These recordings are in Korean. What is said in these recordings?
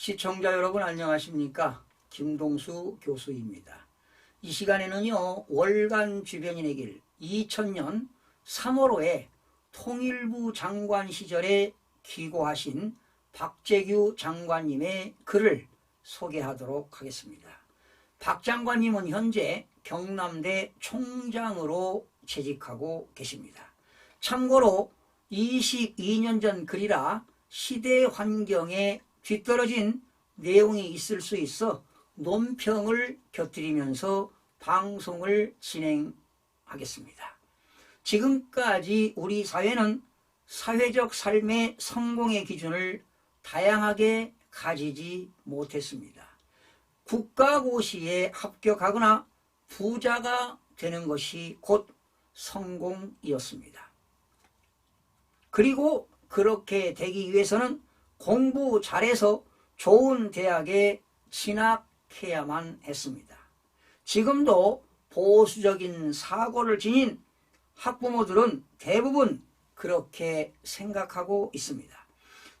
시청자 여러분 안녕하십니까? 김동수 교수입니다. 이 시간에는요, 월간 주변인의 길 2000년 3월호에 통일부 장관 시절에 기고하신 박재규 장관님의 글을 소개하도록 하겠습니다. 박 장관님은 현재 경남대 총장으로 재직하고 계십니다. 참고로 22년 전 글이라 시대 환경에 뒤떨어진 내용이 있을 수 있어 논평을 곁들이면서 방송을 진행하겠습니다. 지금까지 우리 사회는 사회적 삶의 성공의 기준을 다양하게 가지지 못했습니다. 국가고시에 합격하거나 부자가 되는 것이 곧 성공이었습니다. 그리고 그렇게 되기 위해서는 공부 잘해서 좋은 대학에 진학해야만 했습니다. 지금도 보수적인 사고를 지닌 학부모들은 대부분 그렇게 생각하고 있습니다.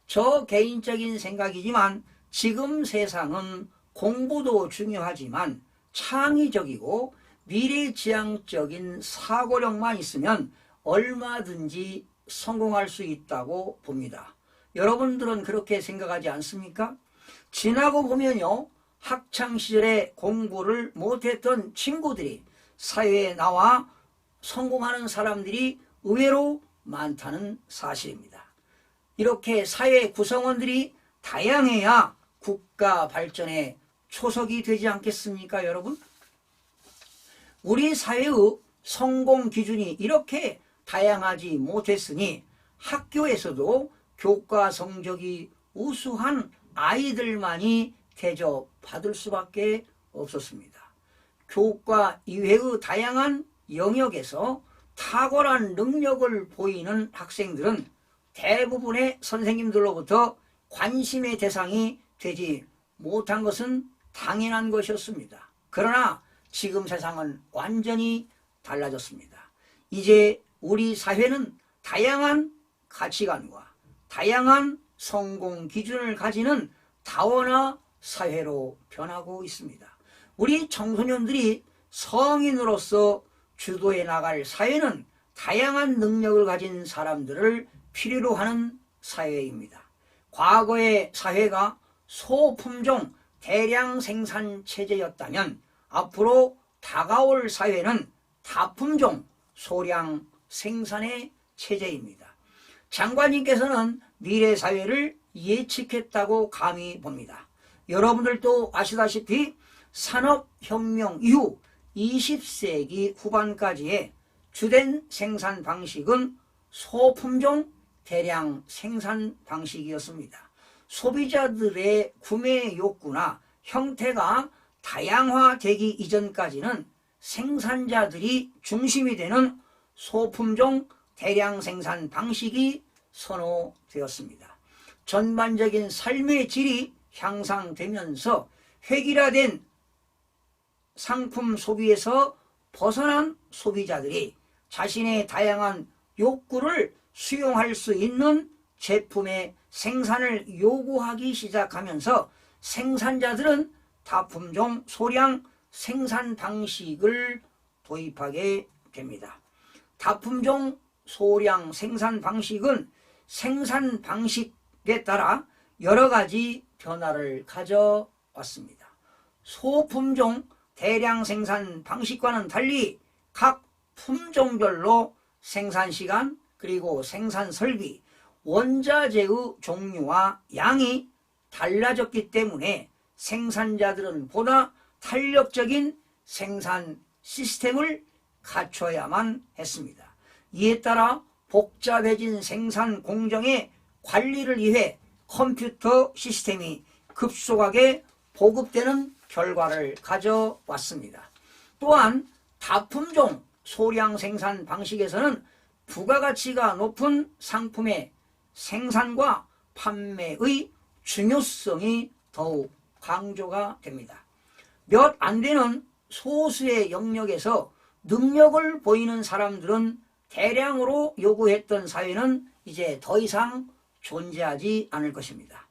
저 개인적인 생각이지만 지금 세상은 공부도 중요하지만 창의적이고 미래지향적인 사고력만 있으면 얼마든지 성공할 수 있다고 봅니다. 여러분들은 그렇게 생각하지 않습니까? 지나고 보면요. 학창시절에 공부를 못했던 친구들이 사회에 나와 성공하는 사람들이 의외로 많다는 사실입니다. 이렇게 사회 구성원들이 다양해야 국가 발전에 초석이 되지 않겠습니까, 여러분? 우리 사회의 성공 기준이 이렇게 다양하지 못했으니 학교에서도 교과 성적이 우수한 아이들만이 대접받을 수밖에 없었습니다. 교과 이외의 다양한 영역에서 탁월한 능력을 보이는 학생들은 대부분의 선생님들로부터 관심의 대상이 되지 못한 것은 당연한 것이었습니다. 그러나 지금 세상은 완전히 달라졌습니다. 이제 우리 사회는 다양한 가치관과 다양한 성공 기준을 가지는 다원화 사회로 변하고 있습니다. 우리 청소년들이 성인으로서 주도해 나갈 사회는 다양한 능력을 가진 사람들을 필요로 하는 사회입니다. 과거의 사회가 소품종 대량 생산 체제였다면 앞으로 다가올 사회는 다품종 소량 생산의 체제입니다. 장관님께서는 미래 사회를 예측했다고 감히 봅니다. 여러분들도 아시다시피 산업혁명 이후 20세기 후반까지의 주된 생산 방식은 소품종 대량 생산 방식이었습니다. 소비자들의 구매 욕구나 형태가 다양화되기 이전까지는 생산자들이 중심이 되는 소품종 대량 생산 방식이 선호되었습니다. 전반적인 삶의 질이 향상되면서 획일화된 상품 소비에서 벗어난 소비자들이 자신의 다양한 욕구를 수용할 수 있는 제품의 생산을 요구하기 시작하면서 생산자들은 다품종 소량 생산 방식을 도입하게 됩니다. 다품종 소량 생산 방식은 생산 방식에 따라 여러 가지 변화를 가져왔습니다. 소품종 대량 생산 방식과는 달리 각 품종별로 생산 시간 그리고 생산 설비, 원자재의 종류와 양이 달라졌기 때문에 생산자들은 보다 탄력적인 생산 시스템을 갖춰야만 했습니다. 이에 따라 복잡해진 생산 공정의 관리를 위해 컴퓨터 시스템이 급속하게 보급되는 결과를 가져왔습니다. 또한 다품종 소량 생산 방식에서는 부가가치가 높은 상품의 생산과 판매의 중요성이 더욱 강조가 됩니다. 몇 안 되는 소수의 영역에서 능력을 보이는 사람들은 대량으로 요구했던 사회는 이제 더 이상 존재하지 않을 것입니다.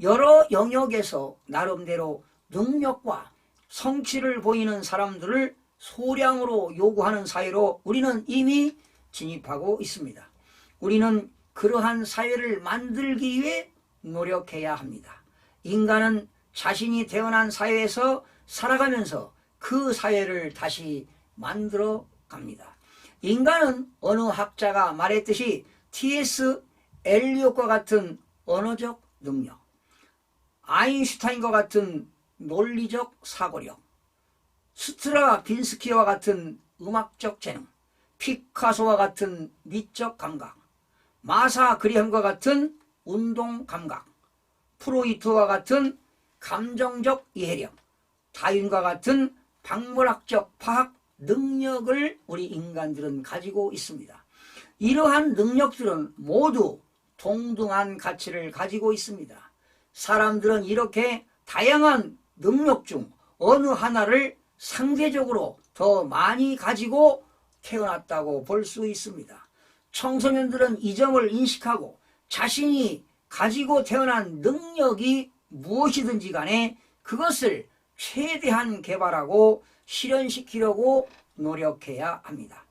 여러 영역에서 나름대로 능력과 성취를 보이는 사람들을 소량으로 요구하는 사회로 우리는 이미 진입하고 있습니다. 우리는 그러한 사회를 만들기 위해 노력해야 합니다. 인간은 자신이 태어난 사회에서 살아가면서 그 사회를 다시 만들어 갑니다. 인간은 어느 학자가 말했듯이 T.S. 엘리엇과 같은 언어적 능력, 아인슈타인과 같은 논리적 사고력, 스트라 빈스키와 같은 음악적 재능, 피카소와 같은 미적 감각, 마사 그리함과 같은 운동 감각, 프로이트와 같은 감정적 이해력, 다윈과 같은 박물학적 파악 능력을 우리 인간들은 가지고 있습니다. 이러한 능력들은 모두 동등한 가치를 가지고 있습니다. 사람들은 이렇게 다양한 능력 중 어느 하나를 상대적으로 더 많이 가지고 태어났다고 볼 수 있습니다. 청소년들은 이 점을 인식하고 자신이 가지고 태어난 능력이 무엇이든지 간에 그것을 최대한 개발하고 실현시키려고 노력해야 합니다.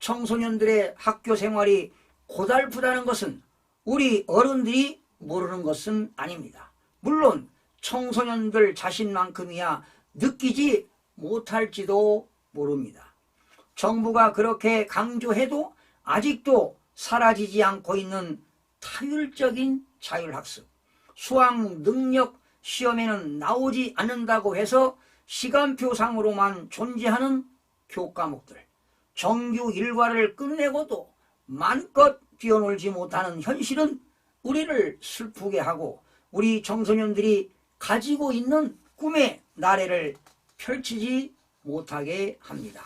청소년들의 학교 생활이 고달프다는 것은 우리 어른들이 모르는 것은 아닙니다. 물론 청소년들 자신만큼이야 느끼지 못할지도 모릅니다. 정부가 그렇게 강조해도 아직도 사라지지 않고 있는 타율적인 자율학습, 수학 능력 시험에는 나오지 않는다고 해서 시간표상으로만 존재하는 교과목들, 정규 일과를 끝내고도 만껏 뛰어놀지 못하는 현실은 우리를 슬프게 하고 우리 청소년들이 가지고 있는 꿈의 나래를 펼치지 못하게 합니다.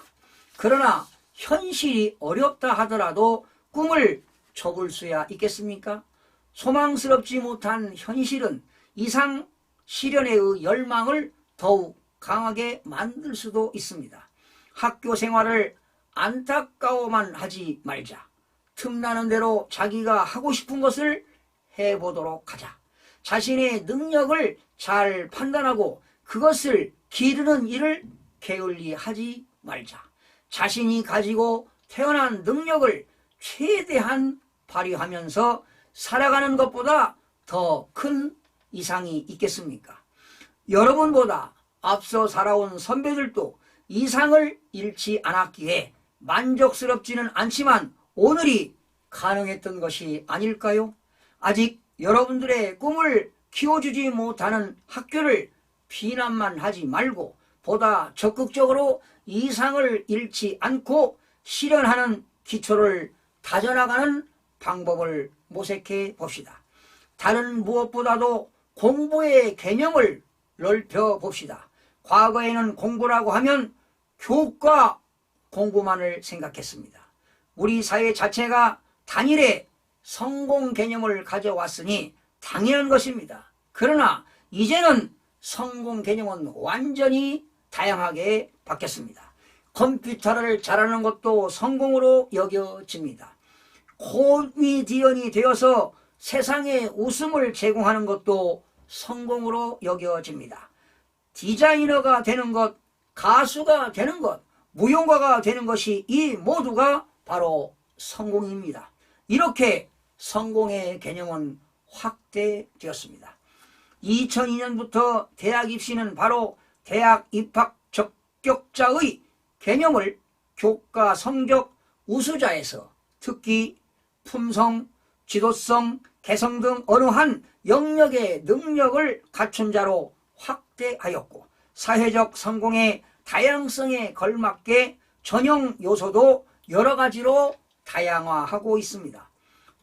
그러나 현실이 어렵다 하더라도 꿈을 접을 수야 있겠습니까? 소망스럽지 못한 현실은 이상 실현의 열망을 더욱 강하게 만들 수도 있습니다. 학교 생활을 안타까워만 하지 말자. 틈나는 대로 자기가 하고 싶은 것을 해보도록 하자. 자신의 능력을 잘 판단하고 그것을 기르는 일을 게을리 하지 말자. 자신이 가지고 태어난 능력을 최대한 발휘하면서 살아가는 것보다 더 큰 이상이 있겠습니까? 여러분보다 앞서 살아온 선배들도 이상을 잃지 않았기에 만족스럽지는 않지만 오늘이 가능했던 것이 아닐까요? 아직 여러분들의 꿈을 키워주지 못하는 학교를 비난만 하지 말고 보다 적극적으로 이상을 잃지 않고 실현하는 기초를 다져나가는 방법을 모색해 봅시다. 다른 무엇보다도 공부의 개념을 넓혀 봅시다. 과거에는 공부라고 하면 교과 공부만을 생각했습니다. 우리 사회 자체가 단일의 성공 개념을 가져왔으니 당연한 것입니다. 그러나 이제는 성공 개념은 완전히 다양하게 바뀌었습니다. 컴퓨터를 잘하는 것도 성공으로 여겨집니다. 코미디언이 되어서 세상에 웃음을 제공하는 것도 성공으로 여겨집니다. 디자이너가 되는 것, 가수가 되는 것, 무용가가 되는 것이 이 모두가 바로 성공입니다. 이렇게 성공의 개념은 확대되었습니다. 2002년부터 대학 입시는 바로 대학 입학 적격자의 개념을 교과 성적 우수자에서 특기, 품성, 지도성, 개성 등 어느 한 영역의 능력을 갖춘 자로 확대하였고 사회적 성공의 다양성에 걸맞게 전형 요소도 여러 가지로 다양화하고 있습니다.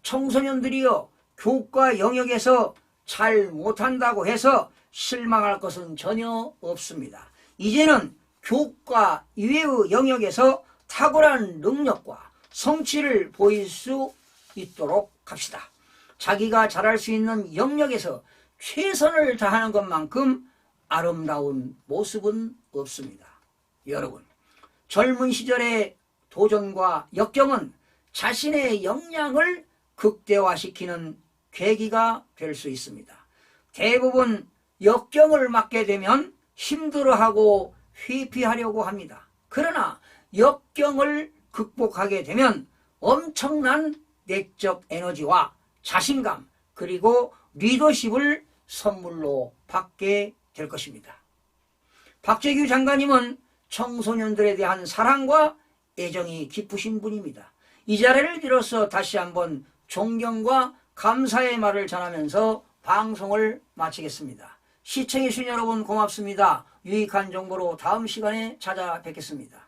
청소년들이여 교과 영역에서 잘 못한다고 해서 실망할 것은 전혀 없습니다. 이제는 교과 이외의 영역에서 탁월한 능력과 성취를 보일 수 있도록 합시다. 자기가 잘할 수 있는 영역에서 최선을 다하는 것만큼 아름다운 모습은 없습니다. 여러분, 젊은 시절의 도전과 역경은 자신의 역량을 극대화시키는 계기가 될 수 있습니다. 대부분 역경을 맞게 되면 힘들어하고 회피하려고 합니다. 그러나 역경을 극복하게 되면 엄청난 내적 에너지와 자신감 그리고 리더십을 선물로 받게 될 것입니다. 박재규 장관님은 청소년들에 대한 사랑과 애정이 깊으신 분입니다. 이 자리를 빌어서 다시 한번 존경과 감사의 말을 전하면서 방송을 마치겠습니다. 시청해주신 여러분 고맙습니다. 유익한 정보로 다음 시간에 찾아뵙겠습니다.